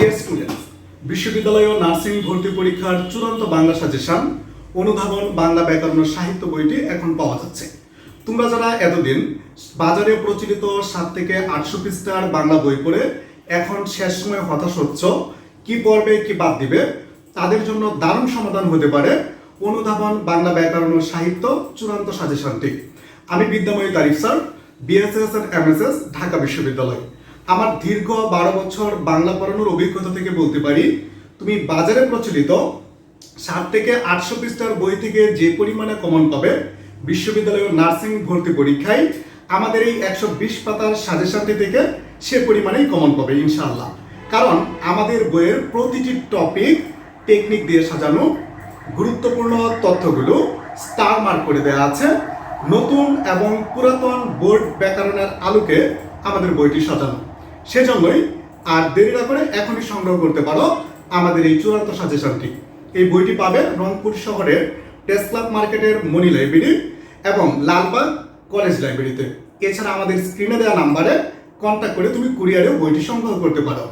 Dear students বিশ্ববিদ্যালয় ও nursing ভর্তি পরীক্ষার চূড়ান্ত বাংলা সাজেশন, অনুধাবন বাংলা ব্যাকরণ সাহিত্য বইটি এখন পাওয়া যাচ্ছে। তোমরা যারা এতদিন বাজারে প্রচলিত সাত থেকে আটশো পৃষ্ঠার বাংলা বই পড়ে এখন শেষ সময় হতাশ হচ্ছ, কি পড়বে, কি বাদ দিবে, তাদের জন্য দারুণ সমাধান হতে পারে অনুধাবন বাংলা ব্যাকরণ ও সাহিত্য চূড়ান্ত সাজেশনটি। আমি Vidyamoyee Tarif sir BSS and MSS Dhaka বিশ্ববিদ্যালয়। আমার দীর্ঘ বারো বছর বাংলা পড়ানোর অভিজ্ঞতা থেকে বলতে পারি, তুমি বাজারে প্রচলিত সাত থেকে আটশো পৃষ্ঠার বই থেকে যে পরিমাণে কমন পাবে বিশ্ববিদ্যালয়ের নার্সিং ভর্তি পরীক্ষায় আমাদের এই একশো বিশ পাতার সাজেশনটি থেকে সে পরিমাণেই কমন পাবে, ইনশাআল্লাহ। কারণ আমাদের বইয়ের প্রতিটি টপিক টেকনিক দিয়ে সাজানো, গুরুত্বপূর্ণ তথ্যগুলো স্টার মার্ক করে দেওয়া আছে, নতুন এবং পুরাতন বোর্ড ব্যাকরণের আলোকে আমাদের বইটি সাজানো। সেজন্যই আর দেরি না করে এখনই সংগ্রহ করতে পারো আমাদের এই চূড়ান্ত সাজেশনটি। এই বইটি পাবে রংপুর শহরের টেস্ট ক্লাব মার্কেটের মনি লাইব্রেরি এবং লালবাগ কলেজ লাইব্রেরিতে। এছাড়া আমাদের স্ক্রিনে দেওয়া নাম্বারে কন্ট্যাক্ট করে তুমি কুরিয়ারেও বইটি সংগ্রহ করতে পারো।